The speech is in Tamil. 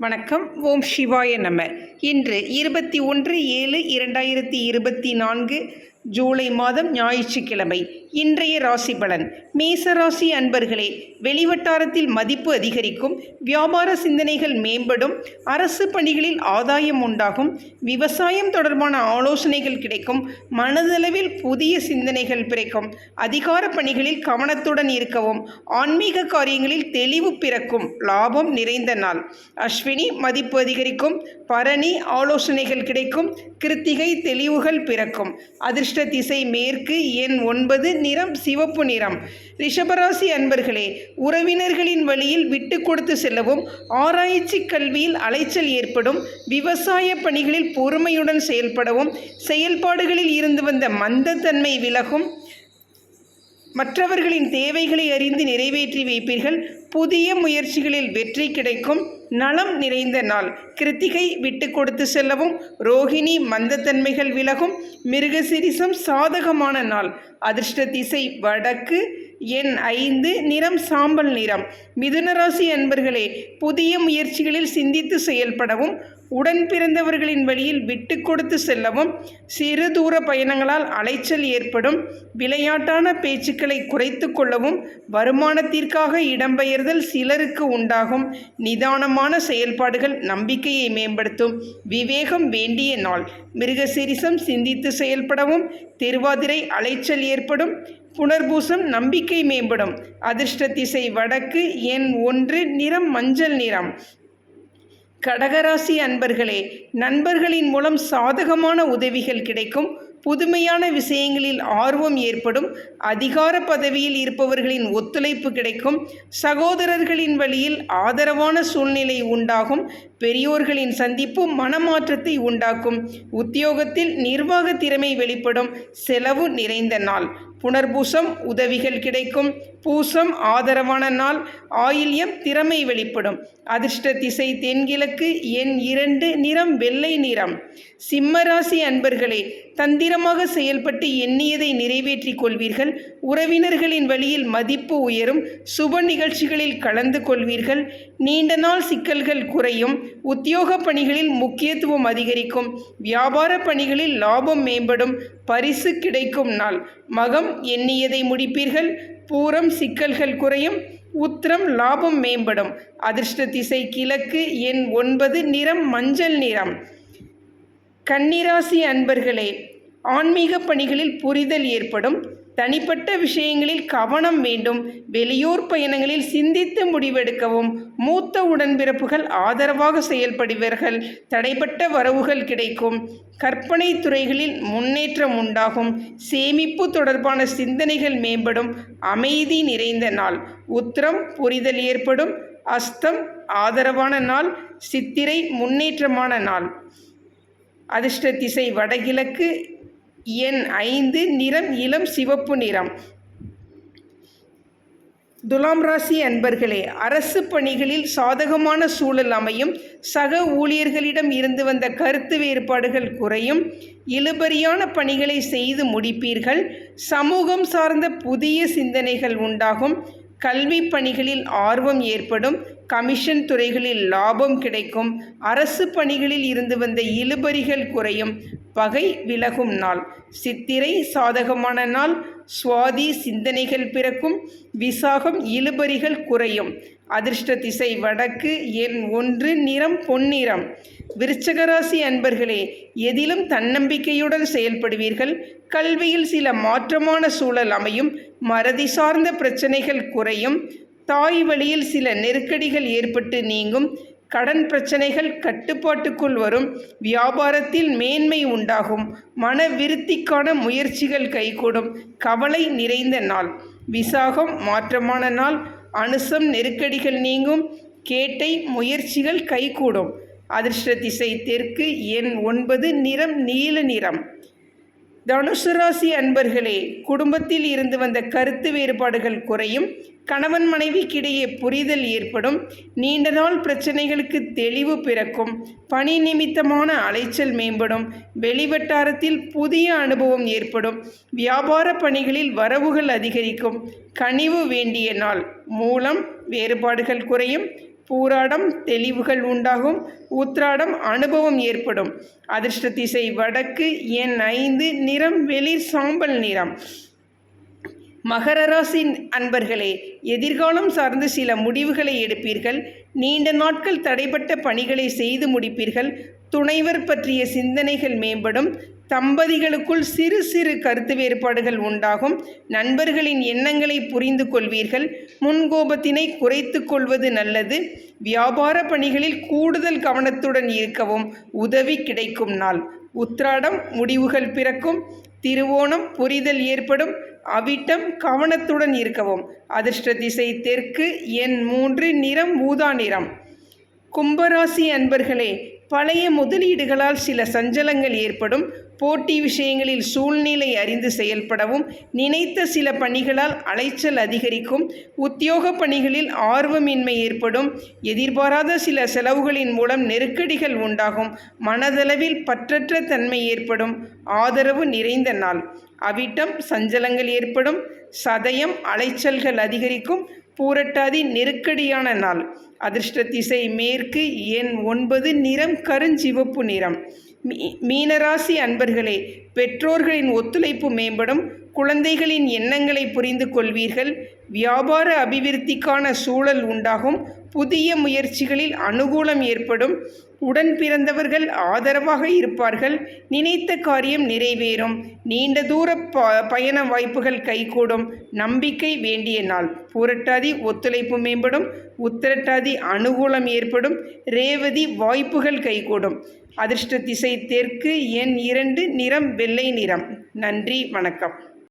வணக்கம். ஓம் சிவாய நம. இன்று இருபத்தி ஒன்று ஏழு இரண்டாயிரத்தி இருபத்தி நான்கு ஜூலை மாதம் ஞாயிற்றுக்கிழமை. இன்றைய ராசி பலன். மேசராசி அன்பர்களே வெளிவட்டாரத்தில் மதிப்பு அதிகரிக்கும் வியாபார சிந்தனைகள் மேம்படும் அரசு பணிகளில் ஆதாயம் உண்டாகும் விவசாயம் தொடர்பான ஆலோசனைகள் கிடைக்கும் மனதளவில் புதிய சிந்தனைகள் பிறக்கும் அதிகார பணிகளில் கவனத்துடன் இருக்கவும் ஆன்மீக காரியங்களில் தெளிவு பிறக்கும் லாபம் நிறைந்த நாள். அஸ்வினி மதிப்பு அதிகரிக்கும் பரணி ஆலோசனைகள் கிடைக்கும் கிருத்திகை தெளிவுகள் பிறக்கும். அதிர்ஷ்ட திசை மேற்கு எண் ஒன்பது நிறம் சிவப்பு நிறம். ரிஷபராசி அன்பர்களே உறவினர்களின் வழியில் விட்டு கொடுத்து செல்லவும் ஆராய்ச்சி கல்வியில் அலைச்சல் ஏற்படும் விவசாய பணிகளில் பொறுமையுடன் செயல்படவும் செயல்பாடுகளில் இருந்து வந்த மந்தத்தன்மை விலகும். மற்றவர்களின் தேவைகளை அறிந்து நிறைவேற்றி வைப்பீர்கள். புதிய முயற்சிகளில் வெற்றி கிடைக்கும். நலம் நிறைந்த நாள். கிருத்திகை விட்டு கொடுத்து செல்லவும் ரோகிணி மந்தத்தன்மைகள் விலகும் மிருகசிரிசம் சாதகமான நாள். அதிர்ஷ்ட திசை வடக்கு எண் ஐந்து நிறம் சாம்பல் நிறம். மிதுனராசி அன்பர்களே புதிய முயற்சிகளில் சிந்தித்து செயல்படவும் உடன் பிறந்தவர்களின் வழியில் விட்டு கொடுத்து செல்லவும் சிறு தூர பயணங்களால் அலைச்சல் ஏற்படும் விளையாட்டான பேச்சுக்களை குறைத்து கொள்ளவும் வருமானத்திற்காக இடம்பெயர்தல் சிலருக்கு உண்டாகும் நிதானமான செயல்பாடுகள் நம்பிக்கையை மேம்படுத்தும். விவேகம் வேண்டிய நாள். மிருகசிரிசம் சிந்தித்து செயல்படவும். திருவாதிரை அலைச்சல் ஏற்படும். புனர்பூசம் நம்பிக்கை மேம்படும். அதிர்ஷ்ட திசை வடக்கு எண் ஒன்று நிறம் மஞ்சள் நிறம். கடகராசி அன்பர்களே நண்பர்களின் மூலம் சாதகமான உதவிகள் கிடைக்கும். புதுமையான விஷயங்களில் ஆர்வம் ஏற்படும் அதிகார பதவியில் இருப்பவர்களின் ஒத்துழைப்பு கிடைக்கும் சகோதரர்களின் வழியில் ஆதரவான சூழ்நிலை உண்டாகும் பெரியோர்களின் சந்திப்பு மனமாற்றத்தை உண்டாக்கும் உத்தியோகத்தில் நிர்வாக திறமை வெளிப்படும் செலவு நிறைந்த நாள். புனர்பூசம் உதவிகள் கிடைக்கும். பூசம் ஆதரவான நாள். ஆயில்யம் திறமை வெளிப்படும். அதிர்ஷ்ட திசை தென்கிழக்கு. எண் இரண்டு நிறம் வெள்ளை நிறம். சிம்மராசி அன்பர்களே தந்திரமாக செயல்பட்டு எண்ணியதை நிறைவேற்றிக் கொள்வீர்கள். உறவினர்களின் வழியில் மதிப்பு உயரும். சுப நிகழ்ச்சிகளில் கலந்து கொள்வீர்கள். நீண்ட நாள் சிக்கல்கள் குறையும். உத்தியோக பணிகளில் முக்கியத்துவம் அதிகரிக்கும். வியாபார பணிகளில் லாபம் மேம்படும். பரிசு கிடைக்கும் நாள். மகம் எண்ணியதை முடிப்பீர்கள். பூரம் சிக்கல்கள் குறையும். உத்திரம் லாபம் மேம்படும். அதிர்ஷ்ட திசை கிழக்கு எண் ஒன்பது நிறம் மஞ்சள் நிறம். கன்னிராசி அன்பர்களே ஆன்மீக பணிகளில் புரிதல் ஏற்படும். தனிப்பட்ட விஷயங்களில் கவனம் வேண்டும். வெளியூர் பயணங்களில் சிந்தித்து முடிவெடுக்கவும் மூத்த உடன்பிறப்புகள் ஆதரவாக செயல்படுவர்கள். தடைப்பட்ட வரவுகள் கிடைக்கும். கற்பனை துறைகளில் முன்னேற்றம் உண்டாகும். சேமிப்பு தொடர்பான சிந்தனைகள் மேம்படும். அமைதி நிறைந்த நாள். உத்திரம் புரிதல் ஏற்படும். அஸ்தம் ஆதரவான நாள். சித்திரை முன்னேற்றமான நாள். அதிர்ஷ்ட திசை வடகிழக்கு எண் ஐந்து நிறம் இளம் சிவப்பு நிறம். துலாம் ராசி அன்பர்களே அரசு பணிகளில் சாதகமான சூழல் அமையும். சக ஊழியர்களிடம் இருந்து வந்த கருத்து வேறுபாடுகள் குறையும். இழுபறியான பணிகளை செய்து முடிப்பீர்கள். சமூகம் சார்ந்த புதிய சிந்தனைகள் உண்டாகும். கல்வி பணிகளில் ஆர்வம் ஏற்படும் கமிஷன் துறைகளில் லாபம் கிடைக்கும் அரசு பணிகளில் இருந்து வந்த இழுபறிகள் குறையும் பகை விலகும் நாள். சித்திரை சாதகமான நாள். சுவாதி சிந்தனைகள் பிறக்கும் விசாகம் இழுபறிகள் குறையும். அதிர்ஷ்ட திசை வடக்கு எண் ஒன்று நிறம் பொன்னிறம். விருச்சகராசி அன்பர்களே எதிலும் தன்னம்பிக்கையுடன் செயல்படுவீர்கள். கல்வியில் சில மாற்றமான சூழல் அமையும். மறதி சார்ந்த பிரச்சனைகள் குறையும். தாய் வழியில் சில நெருக்கடிகள் ஏற்பட்டு நீங்கும். கடன் பிரச்சனைகள் கட்டுப்பாட்டுக்குள் வரும். வியாபாரத்தில் மேன்மை உண்டாகும். மன விருத்திக்கான முயற்சிகள் கைகூடும். கவலை நிறைந்த நாள். விசாகம் மாற்றமான நாள். அனுசம் நெருக்கடிகள் நீங்கும். கேட்டை முயற்சிகள் கைகூடும். அதிர்ஷ்ட திசை தெற்கு எண் ஒன்பது நிறம் நீல நிறம். தனுசு ராசி அன்பர்களே குடும்பத்தில் இருந்து வந்த கருத்து வேறுபாடுகள் குறையும். கணவன் மனைவிக்கிடையே புரிதல் ஏற்படும். நீண்ட நாள் பிரச்சனைகளுக்கு தெளிவு பிறக்கும். பணி நிமித்தமான அலைச்சல் மேம்படும். வெளிவட்டாரத்தில் புதிய அனுபவம் ஏற்படும். வியாபார பணிகளில் வரவுகள் அதிகரிக்கும். கனிவு வேண்டிய நாள். மூலம் வேறுபாடுகள் குறையும். பூராடம் தெளிவுகள் உண்டாகும். உத்ராடம் அனுபவம் ஏற்படும். அதிர்ஷ்ட திசை வடக்கு எண் ஐந்து நிறம் வெளிர் சாம்பல் நிறம். மகர ராசி அன்பர்களே எதிர்காலம் சார்ந்து சில முடிவுகளை எடுப்பீர்கள். நீண்ட நாட்கள் தடைப்பட்ட பணிகளை செய்து முடிப்பீர்கள். துணைவர் பற்றிய சிந்தனைகள் மேம்படும். தம்பதிகளுக்குள் சிறு சிறு கருத்து வேறுபாடுகள் உண்டாகும். நண்பர்களின் எண்ணங்களை புரிந்து கொள்வீர்கள். முன்கோபத்தினை குறைத்து கொள்வது நல்லது. வியாபார பணிகளில் கூடுதல் கவனத்துடன் இருக்கவும் உதவி கிடைக்கும் நாள். உத்ராடம் முடிவுகள் பிறக்கும். திருவோணம் புரிதல் ஏற்படும். அவிட்டம் கவனத்துடன் இருக்கவும். அதிர்ஷ்ட திசை தெற்கு எண் மூன்று நிறம் ஊதா நிறம். கும்பராசி அன்பர்களே பழைய முதலீடுகளால் சில சஞ்சலங்கள் ஏற்படும். போட்டி விஷயங்களில் சூழ்நிலை அறிந்து செயல்படவும் நினைத்த சில பணிகளால் அலைச்சல் அதிகரிக்கும் உத்தியோக பணிகளில் ஆர்வமின்மை ஏற்படும் எதிர்பாராத சில செலவுகளின் மூலம் நெருக்கடிகள் உண்டாகும் மனதளவில் பற்றற்ற தன்மை ஏற்படும் ஆதரவு நிறைந்த நாள். அவிட்டம் சஞ்சலங்கள் ஏற்படும் சதயம் அலைச்சல்கள் அதிகரிக்கும் பூரட்டாதி நெருக்கடியான நாள். அதிர்ஷ்ட திசை மேற்கு எண் ஒன்பது நிறம் கருஞ்சிவப்பு நிறம். மீனராசி அன்பர்களே பெற்றோர்களின் ஒத்துழைப்பு மேம்படும் குழந்தைகளின் எண்ணங்களை புரிந்து கொள்வீர்கள் வியாபார அபிவிருத்திக்கான சூழல் உண்டாகும் புதிய முயற்சிகளில் அனுகூலம் ஏற்படும் உடன் பிறந்தவர்கள் ஆதரவாக இருப்பார்கள் நினைத்த காரியம் நிறைவேறும் நீண்ட தூர ப பயண வாய்ப்புகள் கைகூடும் நம்பிக்கை வேண்டிய நாள் பூரட்டாதி ஒத்துழைப்பு மேம்படும் உத்திரட்டாதி அனுகூலம் ஏற்படும் ரேவதி வாய்ப்புகள் கைகூடும். அதிர்ஷ்ட திசை தெற்கு எண் இரண்டு நிறம் வெள்ளை நிறம். நன்றி வணக்கம்.